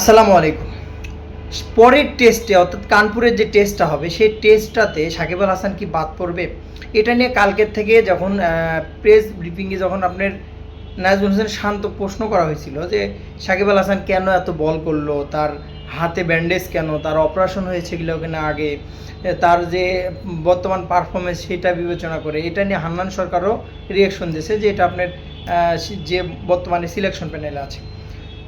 আসসালামু আলাইকুম। পরের টেস্টে অর্থাৎ কানপুরের যে টেস্টটা হবে, সেই টেস্টটাতে সাকিব আল হাসান কি বাদ পড়বে? এটা নিয়ে কালকের থেকে যখন প্রেস ব্রিফিংয়ে যখন আপনার নাজমুল হোসেন শান্ত প্রশ্ন করা হয়েছিল যে, সাকিব আল হাসান কেন এত বল করল? তার হাতে ব্যান্ডেজ কেন? তার অপারেশন হয়েছিল কিনা আগে? তার যে বর্তমান পারফরমেন্স সেটা বিবেচনা করে, এটা নিয়ে হান্নান সরকারও রিয়াকশন দিয়েছে যে, এটা আপনার যে বর্তমানে সিলেকশন প্যানেলে আছে।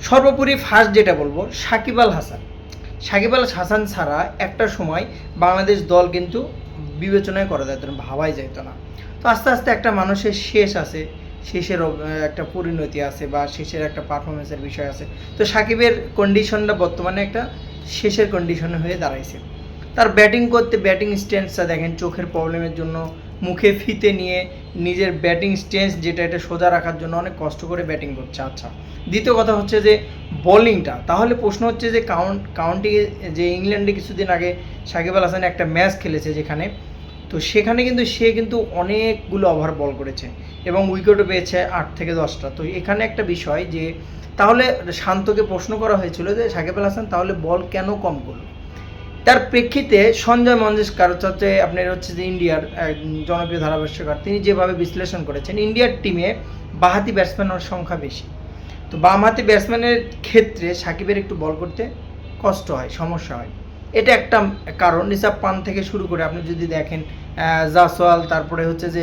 সর্বোপরি ফার্স্ট যেটা বলব, সাকিব আল হাসান। সাকিব আল হাসান ছাড়া একটা সময় বাংলাদেশ দল কিন্তু বিবেচনায় করা যেত না, ভাবাই যেত না। তো আস্তে আস্তে একটা মানুষের শেষ আছে, শেষের একটা পরিণতি আছে বা শেষের একটা পারফরমেন্সের বিষয় আছে। তো সাকিবের কন্ডিশনটা বর্তমানে একটা শেষের কন্ডিশনে হয়ে দাঁড়াইছে। তার ব্যাটিং করতে ব্যাটিং স্ট্যান্সটা দেখেন, চোখের প্রবলেমের জন্য মুখে ফিতে নিয়ে নিজের ব্যাটিং স্ট্যান্স যেটা এটা সোজা রাখার জন্য অনেক কষ্ট করে ব্যাটিং করছে। আচ্ছা দ্বিতীয় কথা হচ্ছে যে বোলিংটা। তাহলে প্রশ্ন হচ্ছে যে কাউন্ট, কাউন্টি যে ইংল্যান্ডে কিছুদিন আগে সাকিব আল হাসান একটা ম্যাচ খেলেছে যেখানে, তো সেখানে কিন্তু সে কিন্তু অনেকগুলো ওভার বল করেছে এবং উইকেটও পেয়েছে আট থেকে দশটা। তো এখানে একটা বিষয় যে, তাহলে শান্তকে প্রশ্ন করা হয়েছিল যে, সাকিব আল হাসান, তাহলে বল কেন কম করল? তার প্রেক্ষিতে সঞ্জয় মঞ্জেশকর হচ্ছে আপনার হচ্ছে যে ইন্ডিয়ার জনপ্রিয় ধারাভাষ্যকার, তিনি যেভাবে বিশ্লেষণ করেছেন, ইন্ডিয়ার টিমে বাহাতি ব্যাটসম্যানের সংখ্যা বেশি। তো বামহাতি ব্যাটসম্যানের ক্ষেত্রে সাকিবের একটু বল করতে কষ্ট হয়, সমস্যা হয়। এটা একটা কারণ নিসাব পান থেকে শুরু করে আপনি যদি দেখেন জাসওয়াল, তারপরে হচ্ছে যে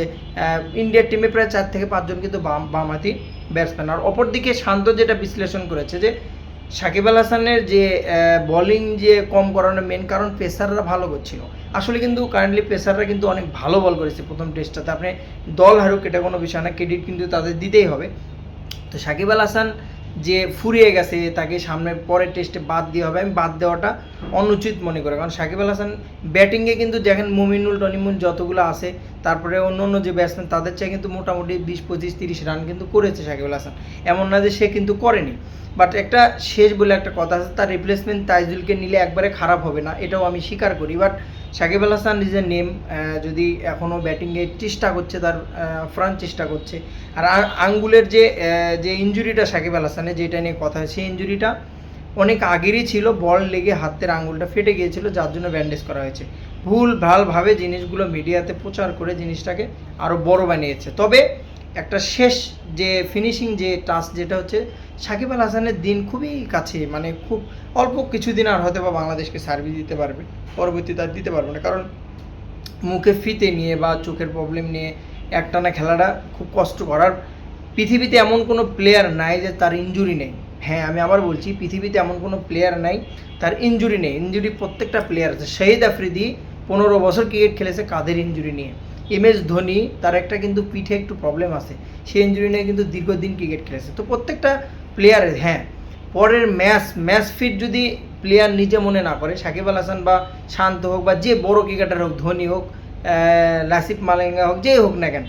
ইন্ডিয়ার টিমে প্রায় চার থেকে পাঁচজন কিন্তু বাম বামহাতি ব্যাটসম্যান আর অপরদিকে শান্ত যেটা বিশ্লেষণ করেছে যে সাকিব আল হাসানের যে বোলিং যে কম করানোর মেন কারণ পেসাররা ভালো করছিল। আসলে কিন্তু কারেন্টলি পেসাররা কিন্তু অনেক ভালো বল করেছে প্রথম টেস্টটাতে আপনি দল হারুক, এটা কোনো বিষয় না ক্রেডিট কিন্তু তাদের দিতেই হবে। তো সাকিব আল হাসান যে ফুরিয়ে গেছে, তাকে সামনের পরের টেস্টে বাদ দিয়ে হবে। আমি বাদ দেওয়াটা অনুচিত মনে করি। কারণ সাকিব আল হাসান ব্যাটিংয়ে কিন্তু দেখেন মুমিনুল, টনিমুন যতগুলো আছে, তারপরে অন্য অন্য যে ব্যাটসম্যান তাদের চেয়ে কিন্তু মোটামুটি বিশ, পঁচিশ, তিরিশ রান কিন্তু করেছে সাকিব আল হাসান। এমন না যে সে কিন্তু করেনি। বাট একটা শেষ বলে একটা কথা আছে, তার রিপ্লেসমেন্ট তাইজুলকে নিলে একবারে খারাপ হবে না, এটাও আমি স্বীকার করি। But Shakib Al Hasan is a name যদি এখনও ব্যাটিংয়ে চেষ্টা করছে, তার ফ্রান্ট চেষ্টা করছে। আর আঙ্গুলের যে যে ইঞ্জুরিটা সাকিব আল হাসানের, যেটা নিয়ে কথা সেই ইঞ্জুরিটা অনেক আগেরই ছিল বল লেগে হাতের আঙ্গুলটা ফেটে গিয়েছিল, যার জন্য ব্যান্ডেজ করা হয়েছে। ভুল ভালভাবে জিনিসগুলো মিডিয়াতে প্রচার করে জিনিসটাকে আরও বড় বানিয়েছে। তবে একটা শেষ যে ফিনিশিং যে টাচ যেটা হচ্ছে, সাকিব আল হাসানের দিন খুবই কাছে মানে খুব অল্প কিছুদিন আর হয়তো বা বাংলাদেশকে সার্ভিস দিতে পারবে পরবর্তীতে আর দিতে পারবে না। কারণ মুখে ফিতে নিয়ে বা চোখের প্রবলেম নিয়ে একটানা খেলাটা খুব কষ্ট করার, পৃথিবীতে এমন কোনো প্লেয়ার নাই যে তার ইনজুরি নেই। হ্যাঁ আমি আবার বলছি, পৃথিবীতে এমন কোনো প্লেয়ার নাই, তার ইনজুরি নেই। ইনজুরি প্রত্যেকটা প্লেয়ার আছে। শহীদ আফ্রিদি পনেরো বছর ক্রিকেট খেলেছে, কাদের ইনজুরি নিয়ে? এম এস ধোনি তার একটা কিন্তু পিঠে একটু প্রবলেম আছে। সেই ইনজুরি নিয়ে কিন্তু দীর্ঘদিন ক্রিকেট খেলেছে। তো প্রত্যেকটা প্লেয়ারের হ্যাঁ পরের ম্যাচ ম্যাচ ফিট যদি প্লেয়ার নিজে মনে না করে, সাকিব আল হাসান বা শান্ত হোক বা যে বড় ক্রিকেটার হোক, ধোনি হোক লাসিফ মালেঙ্গা হোক, যেই হোক না কেন,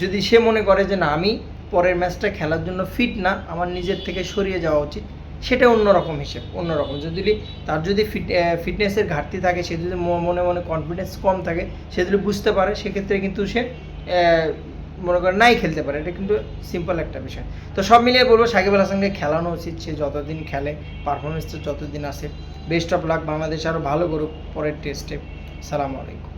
যদি সে মনে করে যে না, আমি পরের ম্যাচটা খেলার জন্য ফিট না, আমার নিজের থেকে সরিয়ে যাওয়া উচিত। সেটা অন্যরকম হিসেব, অন্যরকম। যদি তার যদি ফিট ফিটনেসের ঘাটতি থাকে, সে যদি মনে মনে কনফিডেন্স কম থাকে, সে যদি বুঝতে পারে, সেক্ষেত্রে কিন্তু সে মনে করেন নাই খেলতে পারে। এটা কিন্তু সিম্পল একটা বিষয়। তো সব মিলিয়ে বলব, সাকিব আল হাসানকে খেলানো উচিত। সে যতদিন খেলে পারফরমেন্স তো যতদিন আসে বেস্ট অফ লাক বাংলাদেশ আরও ভালো করুক পরের টেস্টে সালাম আলাইকুম।